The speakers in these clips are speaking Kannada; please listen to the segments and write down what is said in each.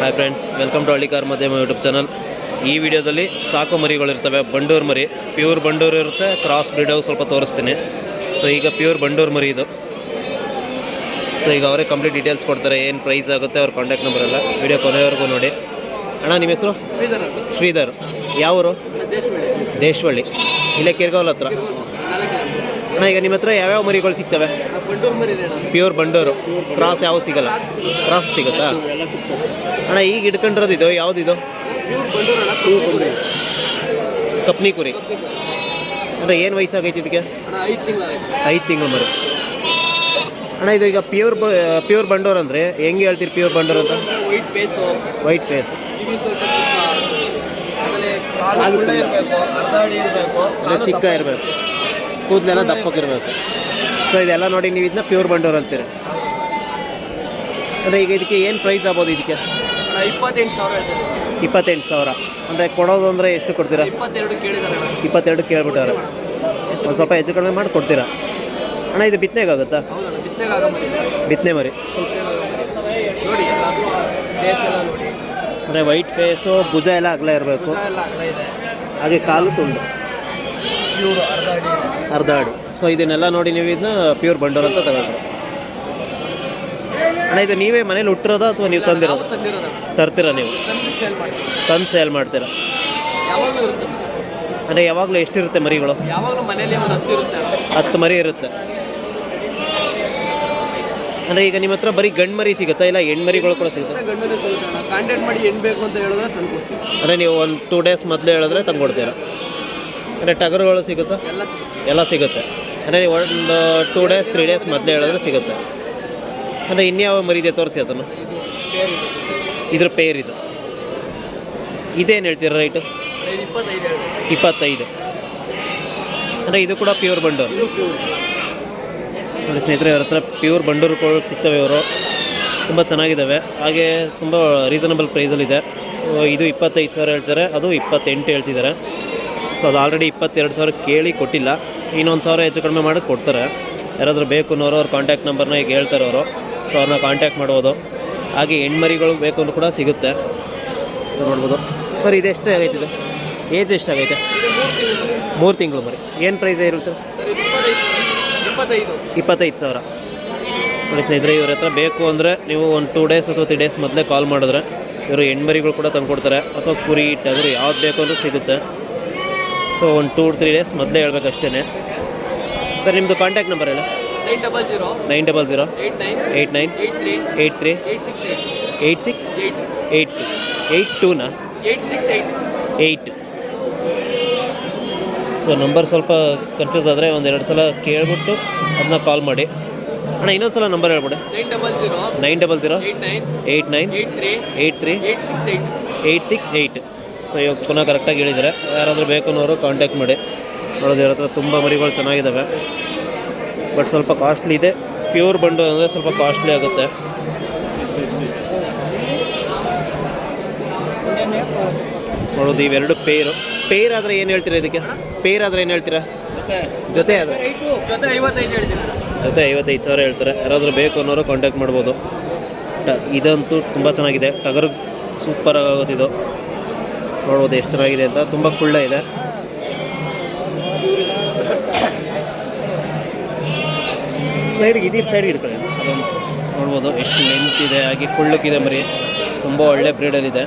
Hi friends welcome to Hallikar ಮಧ್ಯಮ ಯೂಟ್ಯೂಬ್ ಚಾನಲ್ ಈ ವಿಡಿಯೋದಲ್ಲಿ ಸಾಕು ಮರಿಗಳಿರ್ತವೆ ಬಂಡೂರು ಮರಿ. ಪ್ಯೂರ್ ಬಂಡೂರು ಇರುತ್ತೆ ಕ್ರಾಸ್ ಬ್ರೀಡ್ ಸ್ವಲ್ಪ ತೋರಿಸ್ತೀನಿ. ಸೊ ಈಗ ಪ್ಯೂರ್ ಬಂಡೂರು ಮರಿ ಇದು. ಸೊ ಈಗ ಅವರೇ ಕಂಪ್ಲೀಟ್ ಡೀಟೇಲ್ಸ್ ಕೊಡ್ತಾರೆ ಏನು ಪ್ರೈಸ್ ಆಗುತ್ತೆ ಅವ್ರ ಕಾಂಟ್ಯಾಕ್ಟ್ ನಂಬರ್ ಎಲ್ಲ. ವಿಡಿಯೋ ಕೊನೆವರೆಗೂ ನೋಡಿ. ಅಣ್ಣ ನಿಮ್ಮ ಹೆಸರು? ಶ್ರೀಧರ್ ಶ್ರೀಧರ್. ಯಾವೂರು? ದೇಶವಳ್ಳಿ ದೇಶವಳ್ಳಿ ಇಲ್ಲೇ ಕಿರ್ಗಾವಲ್ ಹತ್ರ? ಅಣ್ಣ ಈಗ ನಿಮ್ಮ ಹತ್ರ ಯಾವ್ಯಾವ ಮರಿಗಳು ಸಿಗ್ತವೆ? ಪ್ಯೂರ್ ಬಂಡೂರು. ಕ್ರಾಸ್ ಯಾವ ಸಿಗಲ್ಲ? ಕ್ರಾಸ್ ಸಿಗುತ್ತಾ? ಅಣ್ಣ ಈಗ ಇಟ್ಕೊಂಡಿರೋದು ಇದು ಯಾವುದಿದು ಕಪ್ನಿ ಕುರಿ. ಅಂದರೆ ಏನು ವಯಸ್ಸಾಗೈತಿ ಇದಕ್ಕೆ? ಐದು ತಿಂಗಳು ಮರಿ. ಅಣ್ಣ ಇದು ಈಗ ಪ್ಯೂರ್ ಬ ಪ್ಯೂರ್ ಬಂಡೋರ್ ಅಂದರೆ ಹೆಂಗೆ ಹೇಳ್ತೀರಿ ಪ್ಯೂರ್ ಬಂಡೋರ್ ಅಂತ? ವೈಟ್ ಫೇಸ್ ವೈಟ್ ಫೇಸ್ ಚಿಕ್ಕ. ಇರಬೇಕು. ಕೂದಲೆಲ್ಲ ದಪ್ಪಕ್ಕಿರಬೇಕು ಸೊ ಇದೆಲ್ಲ ನೋಡಿ ನೀವು ಇದನ್ನ ಪ್ಯೂರ್ ಬಂಡೋರ್ ಅಂತೀರಿ. ಅಂದರೆ ಈಗ ಇದಕ್ಕೆ ಏನು ಪ್ರೈಸ್ ಆಗ್ಬೋದು ಇದಕ್ಕೆ? ಇಪ್ಪತ್ತೆಂಟು ಸಾವಿರ ಇಪ್ಪತ್ತೆಂಟು ಸಾವಿರ. ಅಂದರೆ ಕೊಡೋದು ಅಂದರೆ ಎಷ್ಟು ಕೊಡ್ತೀರಾ? ಇಪ್ಪತ್ತೆರಡು ಕೇಳಿದಾರೆ ಅಣ್ಣ ಇಪ್ಪತ್ತೆರಡು ಕೇಳ್ಬಿಟ್ಟಾರೆ ಒಂದು ಸ್ವಲ್ಪ ಹೆಚ್ಚು ಕಡಿಮೆ ಮಾಡಿ ಕೊಡ್ತೀರಾ? ಅಣ್ಣ ಇದು ಬಿತ್ತನೆಗಾಗುತ್ತಾ ಬಿತ್ತನೆ ಮರಿ. ಅಂದರೆ ವೈಟ್ ಫೇಸು ಭುಜ ಎಲ್ಲ ಆಗಲೇ ಇರಬೇಕು. ಹಾಗೆ ಕಾಲು ತುಂಡು. ಪ್ಯೂರ್ ಅರ್ಧ ಅಡಿ. ಅರ್ಧ ಅಡಿ. ಸೊ ಇದನ್ನೆಲ್ಲ ನೋಡಿ ನೀವು ಇದನ್ನ ಪ್ಯೂರ್ ಬಂಡೋರ್ ಅಂತ ತಗೊಂಡ್ರಿ ಅಣ್ಣ ಇದು ನೀವೇ ಮನೇಲಿ ಹುಟ್ಟಿರೋದ ಅಥವಾ ನೀವು ತಂದಿರೋದು? ತರ್ತೀರಾ ನೀವು? ತಂದು ಸೇಲ್ ತಂದು ಮಾಡ್ತೀರಾ. ಅಂದರೆ ಯಾವಾಗಲೂ ಎಷ್ಟಿರುತ್ತೆ ಮರಿಗಳು? ಯಾವಾಗಲೂ ಮನೇಲಿ ಒಂದು ಹತ್ತು ಇರುತ್ತೆ ಅಣ್ಣ. ಹತ್ತು ಮರಿ ಇರುತ್ತೆ. ಅಂದರೆ ಈಗ ನಿಮ್ಮ ಹತ್ರ ಬರೀ ಗಂಡು ಮರಿ ಸಿಗುತ್ತಾ? ಇಲ್ಲ ಹೆಣ್ಣು ಮರಿಗಳು ಕೂಡ ಸಿಗುತ್ತೆ? ಕಾಂಟ್ಯಾಕ್ಟ್ ಮಾಡಿ ಹೆಣ್ಣು ಬೇಕು ಅಂತ ಹೇಳಿದ್ರೆ ತಂದು ಅಂದರೆ ನೀವು ಒಂದು ಟೂ ಡೇಸ್ ಮೊದಲು ಹೇಳಿದ್ರೆ ತಂದ್ಕೊಡ್ತೀರಾ? ಅಂದರೆ ಟಗರುಗಳು ಸಿಗುತ್ತಾ? ಎಲ್ಲ ಸಿಗುತ್ತೆ. ಎಲ್ಲ ಸಿಗುತ್ತೆ. ಅಂದರೆ ನೀವು ಒಂದು ಟೂ ಡೇಸ್ ತ್ರೀ ಡೇಸ್ ಮೊದಲೇ ಹೇಳಿದ್ರೆ ಸಿಗುತ್ತೆ. ಅಂದರೆ ಇನ್ಯಾವ ಮರಿದೆ ತೋರಿಸಿ ಅದನ್ನು? ಇದ್ರ ಪೇರ್ ಇದು ಇದೇನು ಹೇಳ್ತೀರ ರೈಟು ಇಪ್ಪತ್ತೈದು ಅಂದರೆ ಇದು ಕೂಡ ಪ್ಯೂರ್ ಬಂಡೂರು. ನೋಡಿ ಸ್ನೇಹಿತರೆ ಇವ್ರ ಹತ್ರ ಪ್ಯೂರ್ ಬಂಡೂರುಗಳು ಸಿಗ್ತವೆ ಇವರು. ತುಂಬ ಚೆನ್ನಾಗಿದ್ದಾವೆ ಹಾಗೆ ತುಂಬ ರೀಸನಬಲ್ ಪ್ರೈಸಲ್ಲಿದೆ ಸೊ ಇದು. ಇಪ್ಪತ್ತೈದು ಸಾವಿರ ಹೇಳ್ತಾರೆ ಅದು ಇಪ್ಪತ್ತೆಂಟು ಹೇಳ್ತಿದ್ದಾರೆ. ಸೊ ಅದು ಆಲ್ರೆಡಿ ಇಪ್ಪತ್ತೆರಡು ಸಾವಿರ ಕೇಳಿ ಕೊಟ್ಟಿಲ್ಲ. ಇನ್ನೊಂದು ಸಾವಿರ ಹೆಚ್ಚು ಕಡಿಮೆ ಮಾಡಿ ಕೊಡ್ತಾರೆ. ಯಾರಾದರೂ ಬೇಕು ಅನ್ನೋರು ಅವ್ರ ಕಾಂಟ್ಯಾಕ್ಟ್ ನಂಬರ್ನ ಈಗ ಹೇಳ್ತಾರೆ ಅವರು. ಸೊ ಅವ್ರನ್ನ ಕಾಂಟ್ಯಾಕ್ಟ್ ಮಾಡ್ಬೋದು. ಹಾಗೆ ಹೆಣ್ಮರಿಗಳು ಬೇಕು ಅಂದ್ರೂ ಕೂಡ ಸಿಗುತ್ತೆ. ನೋಡ್ಬೋದು. ಸರ್ ಇದು ಎಷ್ಟು ಆಗೈತೆ ಇದು? ಏಜ್ ಎಷ್ಟಾಗೈತೆ ಮೂರು ತಿಂಗಳು ಮೂರು. ಏನು ಪ್ರೈಸ್ ಇರುತ್ತೆ? ಇಪ್ಪತ್ತೈದು. ಸಾವಿರ. ನೋಡಿ ಸ್ನೇಹಿತರೆ ಇವ್ರ ಹತ್ರ ಬೇಕು ಅಂದರೆ ನೀವು ಒಂದು ಟೂ ಡೇಸ್ ಅಥವಾ ತ್ರೀ ಡೇಸ್ ಮೊದಲೇ ಕಾಲ್ ಮಾಡಿದ್ರೆ ಇವರು ಹೆಣ್ಮರಿಗಳು ಕೂಡ ತಂದುಕೊಡ್ತಾರೆ. ಅಥವಾ ಕುರಿ ಟಗರು ಯಾವ್ದು ಬೇಕು ಅಂದರೆ ಸಿಗುತ್ತೆ. ಸೊ ಒಂದು ಟೂ ತ್ರೀ ಡೇಸ್ ಮೊದಲೇ ಹೇಳ್ಬೇಕಷ್ಟೇ ಸರ್ ನಿಮ್ಮದು ಕಾಂಟ್ಯಾಕ್ಟ್ ನಂಬರ್ ಹೇಳಿ. Nine double zero nine double zero eight nine eight nine eight three eight three eight six eight eight six eight eight two. Eight ಟೂನಾ eight six eight eight so number ಸ್ವಲ್ಪ ಕನ್ಫ್ಯೂಸ್ ಆದರೆ ಒಂದೆರಡು ಸಲ ಕೇಳಿಬಿಟ್ಟು ಅದನ್ನ ಕಾಲ್ ಮಾಡಿ. ಅಣ್ಣ ಇನ್ನೊಂದು ಸಲ ನಂಬರ್ ಹೇಳ್ಬಿಡಿ. Nine double zero nine double zero eight nine eight nine eight three eight three eight six eight eight six eight so ಇವಾಗ ಪುನಃ ಕರೆಕ್ಟಾಗಿ ಹೇಳಿದರೆ ಯಾರಾದರೂ ಬೇಕು ಅನ್ನೋರು ಕಾಂಟ್ಯಾಕ್ಟ್ ಮಾಡಿ. ನೋಡೋದು ಇವ್ರ ಹತ್ರ ತುಂಬ ಮರಿಗಳು ಚೆನ್ನಾಗಿದ್ದಾವೆ ಬಟ್ ಸ್ವಲ್ಪ ಕಾಸ್ಟ್ಲಿ ಇದೆ. ಪ್ಯೂರ್ ಬಂಡು ಅಂದರೆ ಸ್ವಲ್ಪ ಕಾಸ್ಟ್ಲಿ ಆಗುತ್ತೆ. ನೋಡೋದು ಇವೆರಡು ಪೇರು ಪೇರ್ ಆದರೆ ಏನು ಹೇಳ್ತೀರಾ ಇದಕ್ಕೆ? ಪೇರ್ ಆದರೆ ಏನು ಹೇಳ್ತೀರಾ? ಜೊತೆ ಆದರೆ. ಜೊತೆ ಐವತ್ತೈದು ಸಾವಿರ ಹೇಳ್ತಾರೆ. ಯಾರಾದರೂ ಬೇಕು ಅನ್ನೋರು ಕಾಂಟ್ಯಾಕ್ಟ್ ಮಾಡ್ಬೋದು. ಇದಂತೂ ತುಂಬ ಚೆನ್ನಾಗಿದೆ. ಟಗರ್ ಸೂಪರ್ ಆಗೋದು ಇದು. ನೋಡ್ಬೋದು ಎಷ್ಟು ಚೆನ್ನಾಗಿದೆ ಅಂತ. ತುಂಬ ಕುಳ್ಳ ಇದೆ. ಸೈಡ್ಗೆ ಇದಿದ್ದು ಸೈಡ್ ಇಡ್ಕೊಳ್ಳಿ ಅದೊಂದು ನೋಡ್ಬೋದು ಎಷ್ಟು ಲೆಂತ್ ಇದೆ, ಹಾಗೆ ಕುಳ್ಳಕ್ಕಿದೆ ಮರಿ. ತುಂಬ ಒಳ್ಳೆ ಬ್ರೀಡಲ್ಲಿದೆ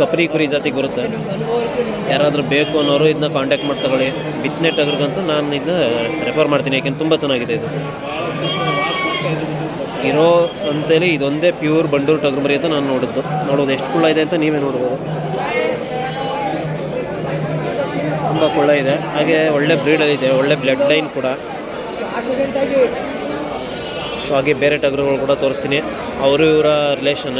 ಕಪ್ರಿ ಕುರಿ ಜಾತಿಗೆ ಬರುತ್ತೆ. ಯಾರಾದರೂ ಬೇಕು ಅನ್ನೋರು ಇದನ್ನ ಕಾಂಟ್ಯಾಕ್ಟ್ ಮಾಡಿ ತಗೊಳ್ಳಿ. ಬಿತ್ತನೆ ಅದ್ರಿಗಂತೂ ನಾನು ಇದನ್ನ ರೆಫರ್ ಮಾಡ್ತೀನಿ, ಯಾಕೆಂದ್ರೆ ತುಂಬ ಚೆನ್ನಾಗಿದೆ ಇದು. ಇರೋ ಸಂತೇಲಿ ಇದೊಂದೇ ಪ್ಯೂರ್ ಬಂಡೂರು ಟಗರು ಮರಿ ಅಂತ ನಾನು ನೋಡಿದ್ದು. ನೋಡೋದು ಎಷ್ಟು ಕುಳ್ಳ ಇದೆ ಅಂತ ನೀವೇ ನೋಡ್ಬೋದು. ತುಂಬ ಕೊಳ್ಳ ಇದೆ. ಹಾಗೆ ಒಳ್ಳೆ ಬ್ರೀಡಲ್ಲಿದೆ ಒಳ್ಳೆ ಬ್ಲಡ್ ಲೈನ್ ಕೂಡ. ಸೊ ಹಾಗೆ ಬೇರೆ ಟಗರುಗಳು ಕೂಡ ತೋರಿಸ್ತೀನಿ. ಅವರು ಇವರ ರಿಲೇಷನ್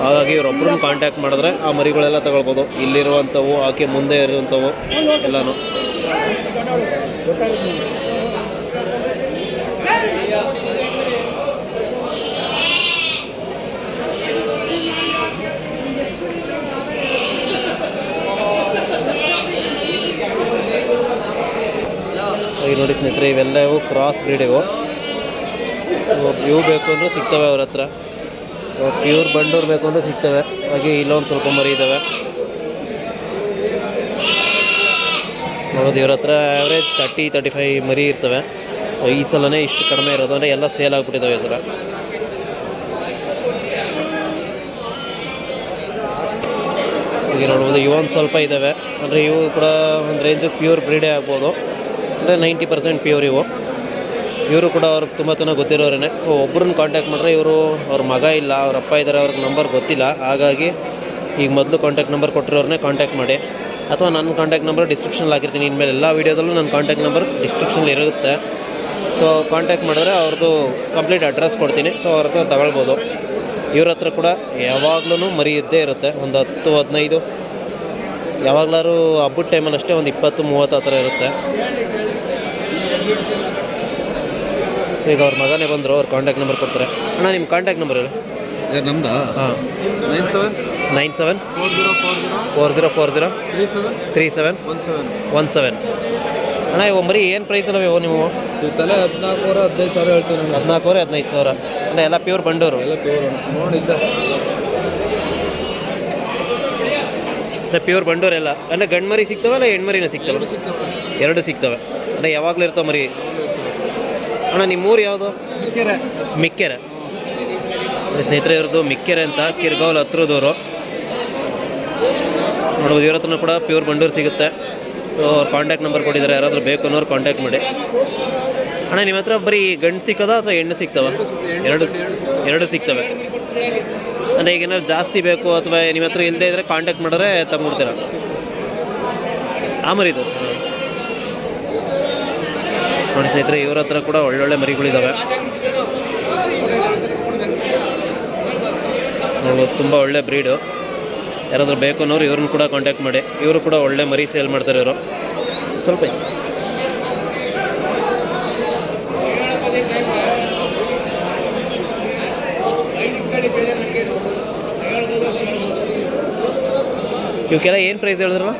ಹಾಗಾಗಿ ಇವರೊಬ್ಬರನ್ನ ಕಾಂಟ್ಯಾಕ್ಟ್ ಮಾಡಿದ್ರೆ ಆ ಮರಿಗಳೆಲ್ಲ ತಗೊಳ್ಬೋದು. ಇಲ್ಲಿರುವಂಥವು, ಆಕೆ ಮುಂದೆ ಇರುವಂಥವು, ಎಲ್ಲನೂ. ಸ್ನೇಹಿತರೆ, ಇವೆಲ್ಲವೂ ಕ್ರಾಸ್ ಬ್ರೀಡ್ ಇವು. ಇವು ಬೇಕು ಅಂದರೆ ಸಿಗ್ತವೆ ಅವ್ರ ಹತ್ರ. ಪ್ಯೂರ್ ಬಂಡೂರು ಬೇಕು ಅಂದರೆ ಸಿಗ್ತವೆ. ಹಾಗೆ ಇಲ್ಲೊಂದು ಸ್ವಲ್ಪ ಮರಿ ಇದ್ದಾವೆ ನೋಡೋದು ಇವ್ರ ಹತ್ರ ಆ್ಯಾವ್ರೇಜ್ ತರ್ಟಿ ತರ್ಟಿ ಫೈವ್ ಮರಿ ಇರ್ತವೆ. ಈ ಸಲನೇ ಇಷ್ಟು ಕಡಿಮೆ ಇರೋದು ಅಂದರೆ ಎಲ್ಲ ಸೇಲ್ ಆಗಿಬಿಟ್ಟಿದ್ದಾವೆ ಈ ಸಲ. ನೋಡ್ಬೋದು ಇವೊಂದು ಸ್ವಲ್ಪ ಇದ್ದಾವೆ ಅಂದರೆ ಇವು ಕೂಡ ಒಂದು ರೇಂಜು ಪ್ಯೂರ್ ಬ್ರೀಡೇ ಆಗ್ಬೋದು. ಅಂದರೆ ನೈಂಟಿ ಪರ್ಸೆಂಟ್ ಪ್ಯೂರ್ ಇವು. ಇವರು ಕೂಡ ಅವ್ರಿಗೆ ತುಂಬ ಚೆನ್ನಾಗಿ ಗೊತ್ತಿರೋರೇ ಸೊ ಒಬ್ಬರನ್ನ ಕಾಂಟ್ಯಾಕ್ಟ್ ಮಾಡಿದ್ರೆ ಇವರು ಅವ್ರ ಮಗ ಇಲ್ಲ, ಅವ್ರ ಅಪ್ಪ ಇದ್ದಾರೆ ಅವ್ರಿಗೆ ನಂಬರ್ ಗೊತ್ತಿಲ್ಲ. ಹಾಗಾಗಿ ಈಗ ಮೊದಲು ಕಾಂಟ್ಯಾಕ್ಟ್ ನಂಬರ್ ಕೊಟ್ಟಿರೋರನ್ನೇ ಕಾಂಟ್ಯಾಕ್ಟ್ ಮಾಡಿ. ಅಥವಾ ನನ್ನ ಕಾಂಟ್ಯಾಕ್ಟ್ ನಂಬರ್ ಡಿಸ್ಕ್ರಿಪ್ಷನಲ್ಲಿ ಹಾಕಿರ್ತೀನಿ. ಇನ್ಮೇಲೆ ಎಲ್ಲ ವೀಡಿಯೋದಲ್ಲೂ ನನ್ನ ಕಾಂಟ್ಯಾಕ್ಟ್ ನಂಬರ್ ಡಿಸ್ಕ್ರಿಪ್ಷನಲ್ಲಿ ಇರುತ್ತೆ. ಸೊ ಕಾಂಟ್ಯಾಕ್ಟ್ ಮಾಡಿದ್ರೆ ಅವ್ರದ್ದು ಕಂಪ್ಲೀಟ್ ಅಡ್ರೆಸ್ ಕೊಡ್ತೀನಿ. ಸೊ ಅವ್ರ ಹತ್ರ ತಗೊಳ್ಬೋದು. ಇವ್ರ ಹತ್ರ ಕೂಡ ಯಾವಾಗ್ಲೂ ಮರಿ ಇದ್ದೇ ಇರುತ್ತೆ. ಒಂದು ಹತ್ತು, ಹದಿನೈದು, ಯಾವಾಗಲಾರು ಹಬ್ಬದ ಟೈಮಲ್ಲಿ ಅಷ್ಟೇ ಒಂದು ಇಪ್ಪತ್ತು, ಮೂವತ್ತು ಆ ಥರ ಇರುತ್ತೆ. ಸೊ ಈಗ ಅವ್ರ ಮಗನೇ ಬಂದರು ಅವ್ರ ಕಾಂಟ್ಯಾಕ್ಟ್ ನಂಬರ್ ಕೊಡ್ತಾರೆ. ಅಣ್ಣ ನಿಮ್ಮ ಕಾಂಟ್ಯಾಕ್ಟ್ ನಂಬರ್ ಹೇಳಿ. ಸರ್ ನಮ್ದಾ? ಹಾಂ. Nine seven? Nine seven? Four zero four zero? Four zero four zero? Three seven? Three seven? One seven. One seven. ಅಣ್ಣ ಇವು ಮರಿ ಏನು ಪ್ರೈಸ್ ಅಲ್ಲ ಇವು ನೀವು ತಲೆ ತಲೆ ಸಾವಿರ ಹದಿನೈದು ಸಾವಿರ ಹೇಳ್ತೀನಿ ನಾನು ಸಾವಿರ ಹದಿನೈದು ಸಾವಿರ. ಅಣ್ಣ ಎಲ್ಲ ಪ್ಯೂರ್ ಬಂಡೂರು. ಎಲ್ಲ ಪ್ಯೂರ್ ನೋಡಿದ್ದೆ. ಪ್ಯೂರ್ ಬಂಡೂರು ಎಲ್ಲ. ಅಂದರೆ ಗಂಡು ಮರಿ ಸಿಗ್ತವಲ್ಲ ಹೆಣ್ಮರಿನ ಸಿಗ್ತವೆ. ಎರಡು ಸಿಗ್ತವೆ. ಅಂದರೆ ಯಾವಾಗಲೂ ಇರ್ತಾವ ಮರಿ? ಅಣ್ಣ ನಿಮ್ಮ ಊರು ಯಾವುದು? ಮಿಕ್ಕೆರೆ. ಮಿಕ್ಕೇರೆ. ಸ್ನೇಹಿತರೆ ಇವ್ರದ್ದು ಮಿಕ್ಕೆರೆ ಅಂತ ಕಿರ್ಗಾವಲ್ ಹತ್ರದವರು. ನೋಡ್ಬೋದು ಇವ್ರ ಹತ್ರನೂ ಕೂಡ ಪ್ಯೂರ್ ಬಂಡೂರು ಸಿಗುತ್ತೆ. ಅವ್ರ ಕಾಂಟ್ಯಾಕ್ಟ್ ನಂಬರ್ ಕೊಟ್ಟಿದ್ದಾರೆ ಯಾರಾದರೂ ಬೇಕು ಅನ್ನೋರು ಕಾಂಟ್ಯಾಕ್ಟ್ ಮಾಡಿ. ಅಣ್ಣ ನಿಮ್ಮ ಹತ್ರ ಬರೀ ಗಂಡು ಸಿಕ್ಕದ ಅಥವಾ ಹೆಣ್ಣು ಸಿಗ್ತವ? ಎರಡು ಎರಡು ಸಿಗ್ತವೆ. ಅಂದರೆ ಈಗ ಏನಾದ್ರು ಜಾಸ್ತಿ ಬೇಕು ಅಥವಾ ನಿಮ್ಮ ಹತ್ರ ಇಲ್ಲದೆ ಇದ್ದರೆ ಕಾಂಟ್ಯಾಕ್ಟ್ ಮಾಡಿದ್ರೆ ತಗೊಂಡ್ತೀರ ಆ ಮರಿ ತೋರಿಸಿ ನೋಡಿ ಸ್ನೇಹಿತರೆ, ಇವ್ರ ಹತ್ರ ಕೂಡ ಒಳ್ಳೊಳ್ಳೆ ಮರಿಗಳಿದ್ದಾವೆ ತುಂಬ ಒಳ್ಳೆ ಬ್ರೀಡು ಯಾರಾದರೂ ಬೇಕು ಅನ್ನೋರು ಇವ್ರನ್ನ ಕೂಡ ಕಾಂಟ್ಯಾಕ್ಟ್ ಮಾಡಿ. ಇವರು ಕೂಡ ಒಳ್ಳೆ ಮರಿ ಸೇಲ್ ಮಾಡ್ತಾರೆ ಇವರು. ಸ್ವಲ್ಪ. ಇವಕ್ಕೆಲ್ಲ ಏನು ಪ್ರೈಸ್ ಹೇಳಿದ್ರಲ್ಲ?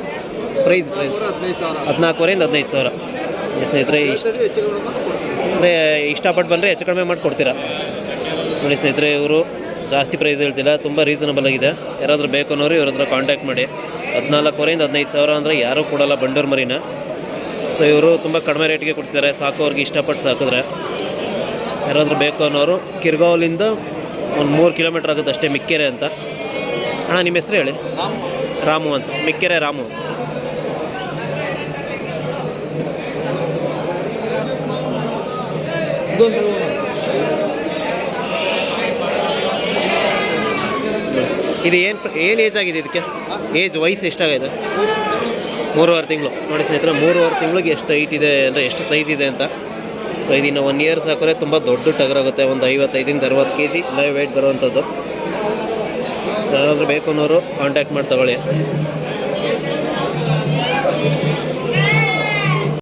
Price price. ಹದಿನಾಲ್ಕುವರೆಯಿಂದ ಹದಿನೈದು ಸಾವಿರ. ಸ್ನೇಹಿತರೆ ಅಂದರೆ ಇಷ್ಟಪಟ್ಟು ಬಂದರೆ ಹೆಚ್ಚು ಕಡಿಮೆ ಮಾಡಿಕೊಡ್ತೀರಾ ನೋಡಿ ಸ್ನೇಹಿತರೆ, ಇವರು ಜಾಸ್ತಿ ಪ್ರೈಸ್ ಹೇಳ್ತಿಲ್ಲ, ತುಂಬ ರೀಸನಬಲ್ ಆಗಿದೆ. ಯಾರಾದರೂ ಬೇಕು ಅನ್ನೋರು ಇವ್ರ ಹತ್ರ ಕಾಂಟ್ಯಾಕ್ಟ್ ಮಾಡಿ. ಹದಿನಾಲ್ಕುವರೆಯಿಂದ ಹದಿನೈದು ಸಾವಿರ ಅಂದರೆ ಯಾರೂ ಕೊಡಲ್ಲ ಬಂಡೂರು ಮರಿನ. ಸೊ ಇವರು ತುಂಬ ಕಡಿಮೆ ರೇಟ್ಗೆ ಕೊಡ್ತಿದ್ದಾರೆ. ಸಾಕೋರಿಗೆ ಇಷ್ಟಪಟ್ಟು ಸಾಕಿದ್ರೆ. ಯಾರಾದರೂ ಬೇಕು ಅನ್ನೋರು ಕಿರ್ಗಾವಲಿಂದ ಒಂದು ಮೂರು ಕಿಲೋಮೀಟ್ರ್ ಆಗುತ್ತೆ ಅಷ್ಟೇ, ಮಿಕ್ಕೇರೆ ಅಂತ. ಅಣ್ಣ, ನಿಮ್ಮ ಹೆಸರು ಹೇಳಿ? ರಾಮು ಅಂತ. ಮಿಕ್ಕೆರೆ ರಾಮು. ಇದು ಏನು ಏನು ಏಜ್ ಆಗಿದೆ ಇದಕ್ಕೆ? ಏಜ್ ವಯಸ್ಸು ಎಷ್ಟಾಗಿದೆ ಮೂರುವರೆ ತಿಂಗಳು. ನೋಡಿ ಸ್ನೇಹಿತರೆ, ಮೂರುವರೆ ತಿಂಗಳಿಗೆ ಎಷ್ಟು ಹೈಟ್ ಇದೆ ಅಂದರೆ ಎಷ್ಟು ಸೈಜ್ ಇದೆ ಅಂತ. ಸೊ ಇದಿನ್ನು ಒನ್ ಇಯರ್ ಹಾಕೋರೆ ತುಂಬ ದೊಡ್ಡ ಟಗರಾಗುತ್ತೆ ಒಂದು ಐವತ್ತೈದಿಂದ ಅರವತ್ತು ಕೆ ಜಿ ಲೈವ್ ವೆಯ್ಟ್ ಬರುವಂಥದ್ದು ಸೊ ಯಾರಾದರೂ ಬೇಕು ಅನ್ನೋರು ಕಾಂಟ್ಯಾಕ್ಟ್ ಮಾಡಿ ತಗೊಳ್ಳಿ.